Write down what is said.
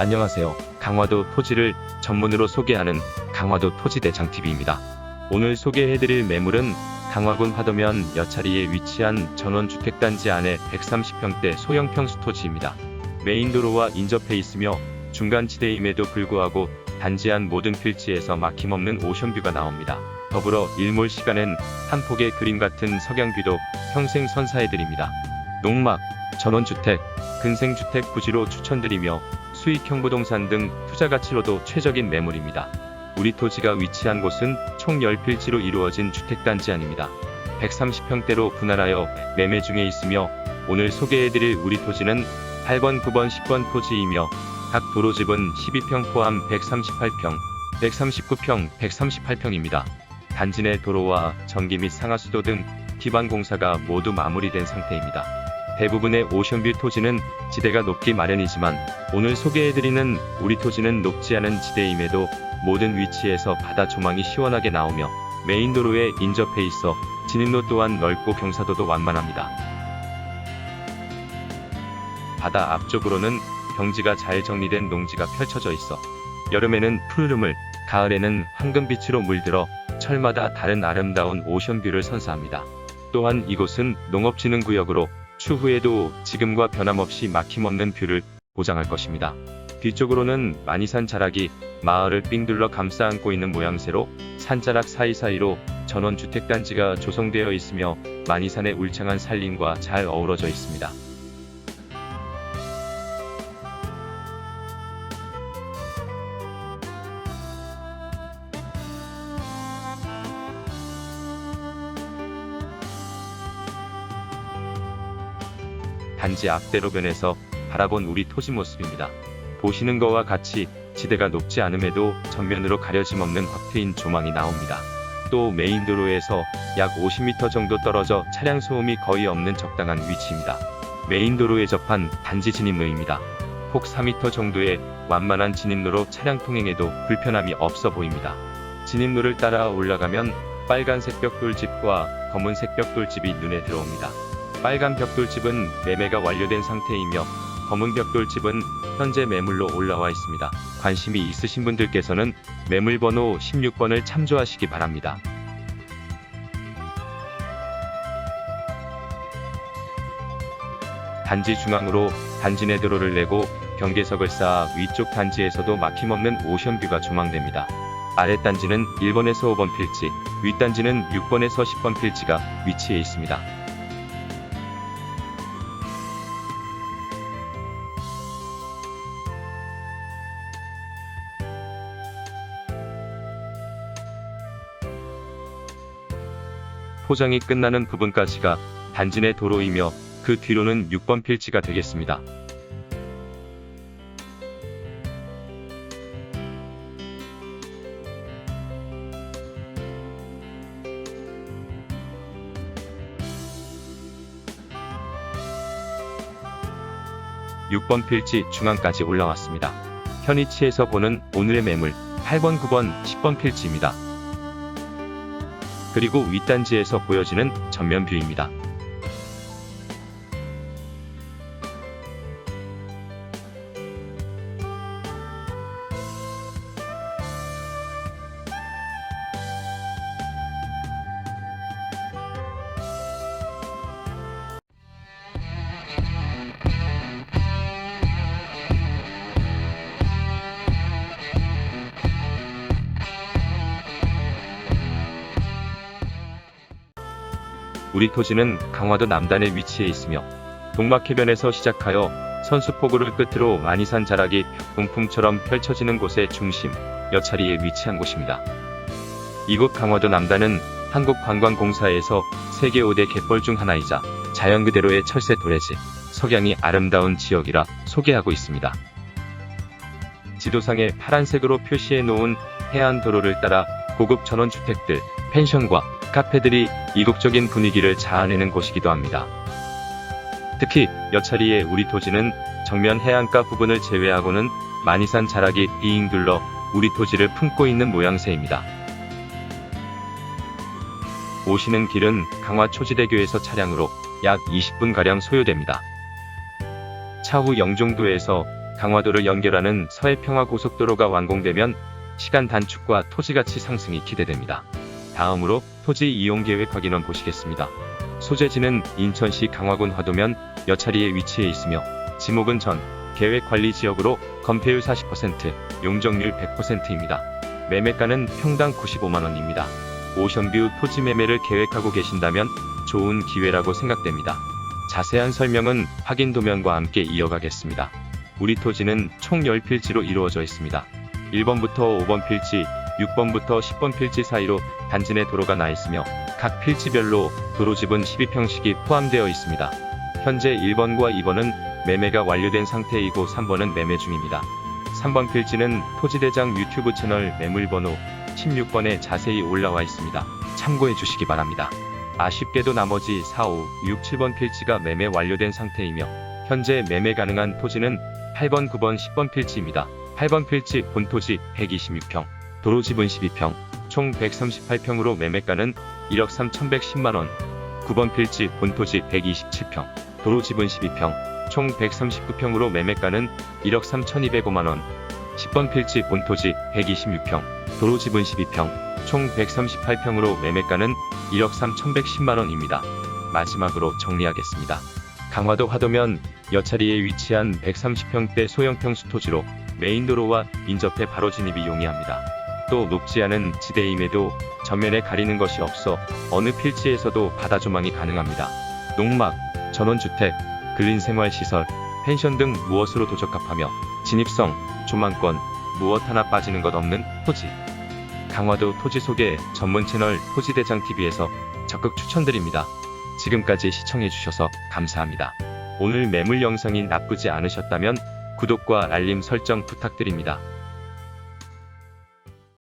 안녕하세요. 강화도 토지를 전문으로 소개하는 강화도 토지대장TV입니다. 오늘 소개해드릴 매물은 강화군 화도면 여차리에 위치한 전원주택단지 안에 130평대 소형 평수 토지입니다. 메인도로와 인접해 있으며 중간지대임에도 불구하고 단지 안 모든 필지에서 막힘없는 오션뷰가 나옵니다. 더불어 일몰 시간엔 한 폭의 그림 같은 석양뷰도 평생 선사해드립니다. 농막, 전원주택, 근생주택 부지로 추천드리며 수익형 부동산 등 투자 가치로도 최적인 매물입니다. 우리 토지가 위치한 곳은 총 10필지로 이루어진 주택단지 안입니다. 130평대로 분할하여 매매 중에 있으며 오늘 소개해드릴 우리 토지는 8번, 9번, 10번 토지이며 각 도로집은 12평 포함 138평, 139평, 138평입니다. 단지 내 도로와 전기 및 상하수도 등 기반 공사가 모두 마무리된 상태입니다. 대부분의 오션뷰 토지는 지대가 높기 마련이지만 오늘 소개해드리는 우리 토지는 높지 않은 지대임에도 모든 위치에서 바다 조망이 시원하게 나오며 메인 도로에 인접해 있어 진입로 또한 넓고 경사도도 완만합니다. 바다 앞쪽으로는 경지가 잘 정리된 농지가 펼쳐져 있어 여름에는 푸르름을, 가을에는 황금빛으로 물들어 철마다 다른 아름다운 오션뷰를 선사합니다. 또한 이곳은 농업진흥구역으로 추후에도 지금과 변함없이 막힘없는 뷰를 보장할 것입니다. 뒤쪽으로는 마니산 자락이 마을을 삥 둘러 감싸 안고 있는 모양새로 산자락 사이사이로 전원주택단지가 조성되어 있으며 마니산의 울창한 산림과 잘 어우러져 있습니다. 단지 앞대로변에서 바라본 우리 토지 모습입니다. 보시는 것과 같이 지대가 높지 않음에도 전면으로 가려짐 없는 확 트인 조망이 나옵니다. 또 메인 도로에서 약 50m 정도 떨어져 차량 소음이 거의 없는 적당한 위치입니다. 메인 도로에 접한 단지 진입로입니다. 폭 4m 정도의 완만한 진입로로 차량 통행에도 불편함이 없어 보입니다. 진입로를 따라 올라가면 빨간색 벽돌집과 검은색 벽돌집이 눈에 들어옵니다. 빨간 벽돌집은 매매가 완료된 상태이며 검은 벽돌집은 현재 매물로 올라와 있습니다. 관심이 있으신 분들께서는 매물번호 16번을 참조하시기 바랍니다. 단지 중앙으로 단지 내 도로를 내고 경계석을 쌓아 위쪽 단지에서도 막힘없는 오션뷰가 조망됩니다. 아랫 단지는 1번에서 5번 필지, 윗 단지는 6번에서 10번 필지가 위치해 있습니다. 포장이 끝나는 부분까지가 단지 내 도로이며 그 뒤로는 6번 필지가 되겠습니다. 육번 필지 중앙까지 올라왔습니다. 현 위치에서 보는 오늘의 매물 8번, 9번, 10번 필지입니다. 그리고 윗단지에서 보여지는 전면 뷰입니다. 우리 토지는 강화도 남단에 위치해 있으며 동막해변에서 시작하여 선수포구를 끝으로 마니산 자락이 벽봉풍처럼 펼쳐지는 곳의 중심, 여차리에 위치한 곳입니다. 이곳 강화도 남단은 한국관광공사에서 세계 5대 갯벌 중 하나이자 자연 그대로의 철새 도래지, 석양이 아름다운 지역이라 소개하고 있습니다. 지도상에 파란색으로 표시해 놓은 해안 도로를 따라 고급 전원주택들, 펜션과 카페들이 이국적인 분위기를 자아내는 곳이기도 합니다. 특히 여차리의 우리 토지는 정면 해안가 부분을 제외하고는 마니산 자락이 빙 둘러 우리 토지를 품고 있는 모양새입니다. 오시는 길은 강화 초지대교에서 차량으로 약 20분가량 소요됩니다. 차후 영종도에서 강화도를 연결하는 서해평화고속도로가 완공되면 시간 단축과 토지 가치 상승이 기대됩니다. 다음으로 토지 이용 계획 확인원 보시겠습니다. 소재지는 인천시 강화군 화도면 여차리에 위치해 있으며 지목은 전 계획 관리 지역으로 건폐율 40%, 용적률 100%입니다. 매매가는 평당 95만 원입니다. 오션뷰 토지 매매를 계획하고 계신다면 좋은 기회라고 생각됩니다. 자세한 설명은 확인 도면과 함께 이어가겠습니다. 우리 토지는 총 10필지로 이루어져 있습니다. 1번부터 5번 필지, 6번부터 10번 필지 사이로 단지 내 도로가 나 있으며 각 필지별로 도로집은 12평씩이 포함되어 있습니다. 현재 1번과 2번은 매매가 완료된 상태이고 3번은 매매 중입니다. 3번 필지는 토지대장 유튜브 채널 매물번호 16번에 자세히 올라와 있습니다. 참고해 주시기 바랍니다. 아쉽게도 나머지 4, 5, 6, 7번 필지가 매매 완료된 상태이며 현재 매매 가능한 토지는 8번, 9번, 10번 필지입니다. 8번 필지 본토지 126평, 도로 지분 12평, 총 138평으로 매매가는 1억 3,110만원. 9번 필지 본토지 127평, 도로 지분 12평, 총 139평으로 매매가는 1억 3,205만원. 10번 필지 본토지 126평, 도로 지분 12평, 총 138평으로 매매가는 1억 3,110만원입니다. 마지막으로 정리하겠습니다. 강화도 화도면 여차리에 위치한 130평대 소형평 수토지로 메인도로와 인접해 바로 진입이 용이합니다. 또 높지 않은 지대임에도 전면에 가리는 것이 없어 어느 필지에서도 바다 조망이 가능합니다. 농막, 전원주택, 근린생활시설, 펜션 등 무엇으로 도적합하며 진입성, 조망권, 무엇 하나 빠지는 것 없는 토지. 강화도 토지 소개 전문 채널 토지대장TV에서 적극 추천드립니다. 지금까지 시청해주셔서 감사합니다. 오늘 매물 영상이 나쁘지 않으셨다면 구독과 알림 설정 부탁드립니다.